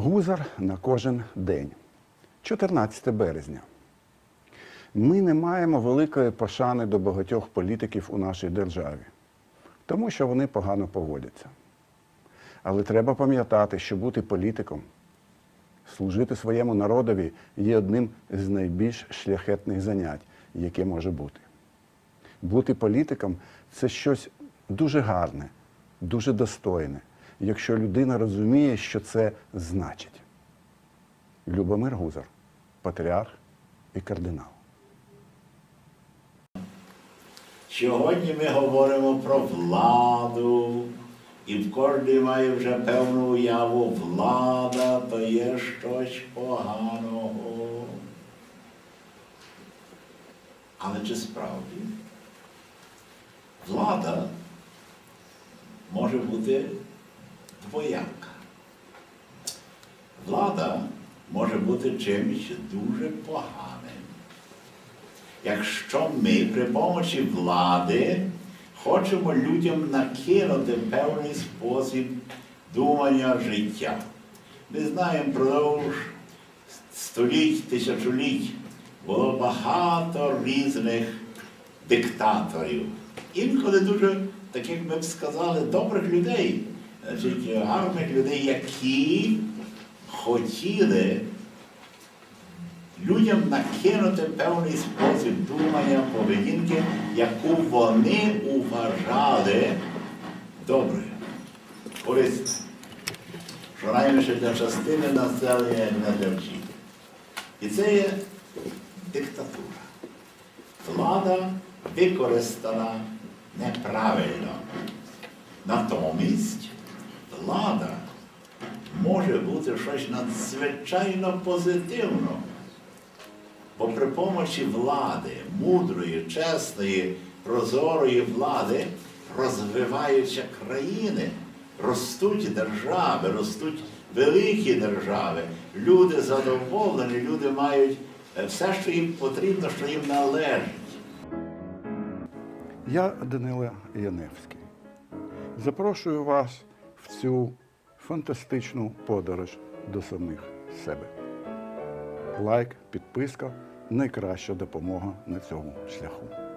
Гузар на кожен день. 14 березня. Ми не маємо великої пошани до багатьох політиків у нашій державі, тому що вони погано поводяться. Але треба пам'ятати, що бути політиком, служити своєму народові є одним з найбільш шляхетних занять, яке може бути. Бути політиком це щось дуже гарне, дуже достойне, якщо людина розуміє, що це значить. Любомир Гузар, патріарх і кардинал. Сьогодні ми говоримо про владу, і в кожній має вже певну уяву, влада то є щось поганого. Але чи справді влада може бути двояка? Влада може бути чимось дуже поганим. Якщо ми при помочі влади хочемо людям накинути певний спосіб думання життя. Ми знаємо продовж століть, тисячоліть було багато різних диктаторів. Інколи дуже, так як ми б сказали, добрих людей, значить, гарних людей, які хотіли людям накинути певний спосіб думання, поведінки, яку вони вважали доброю, корисною. Щонайменше для частини населення, не для всіх. І це є диктатура. Влада використана неправильно. Натомість влада може бути щось надзвичайно позитивно. Бо при помочі влади, мудрої, чесної, прозорої влади розвиваються країни, ростуть держави, ростуть великі держави. Люди задоволені, люди мають е, все, що їм потрібно, що їм належить. Я Данила Яневський. Запрошую вас цю фантастичну подорож до самих себе. Лайк, підписка найкраща допомога на цьому шляху.